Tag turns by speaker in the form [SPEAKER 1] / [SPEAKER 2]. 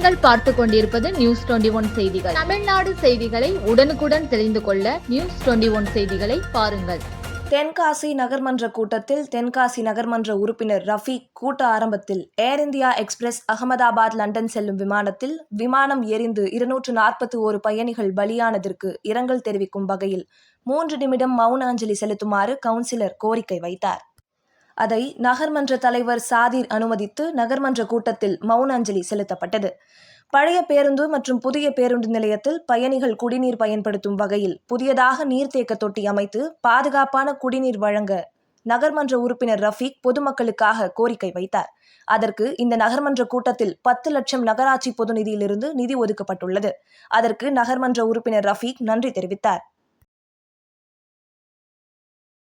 [SPEAKER 1] பார்த்து கொண்டிருப்பது news twenty one செய்திகள். தமிழ்நாடு செய்திகளை உடனுக்குடன் தெரிந்து கொள்ள நியூஸ் டுவெண்டி ஒன் செய்திகளை பாருங்கள்.
[SPEAKER 2] தென்காசி நகர்மன்ற கூட்டத்தில் தென்காசி நகர்மன்ற உறுப்பினர் ரஃபீக் கூட்ட ஆரம்பத்தில் Air India Express Ahmedabad London செல்லும் விமானத்தில் விமானம் எரிந்து இருநூற்று நாற்பத்தி ஓரு பயணிகள் பலியானதற்கு இரங்கல் தெரிவிக்கும் வகையில் மூன்று நிமிடம் மௌன அஞ்சலி செலுத்துமாறு கவுன்சிலர் கோரிக்கை வைத்தார். அதை நகர்மன்ற தலைவர் சாதிர் அனுமதித்து நகர்மன்ற கூட்டத்தில் மௌன அஞ்சலி செலுத்தப்பட்டது. பழைய பேருந்து மற்றும் புதிய பேருந்து நிலையத்தில் பயணிகள் குடிநீர் பயன்படுத்தும் வகையில் புதியதாக நீர்த்தேக்க தொட்டி அமைத்து பாதுகாப்பான குடிநீர் வழங்க நகர்மன்ற உறுப்பினர் ரஃபீக் பொதுமக்களுக்காக கோரிக்கை வைத்தார். அதற்கு இந்த நகர்மன்ற கூட்டத்தில் பத்து லட்சம் நகராட்சி பொது நிதியிலிருந்து நிதி ஒதுக்கப்பட்டுள்ளது. அதற்கு நகர்மன்ற உறுப்பினர் ரஃபீக் நன்றி தெரிவித்தார்.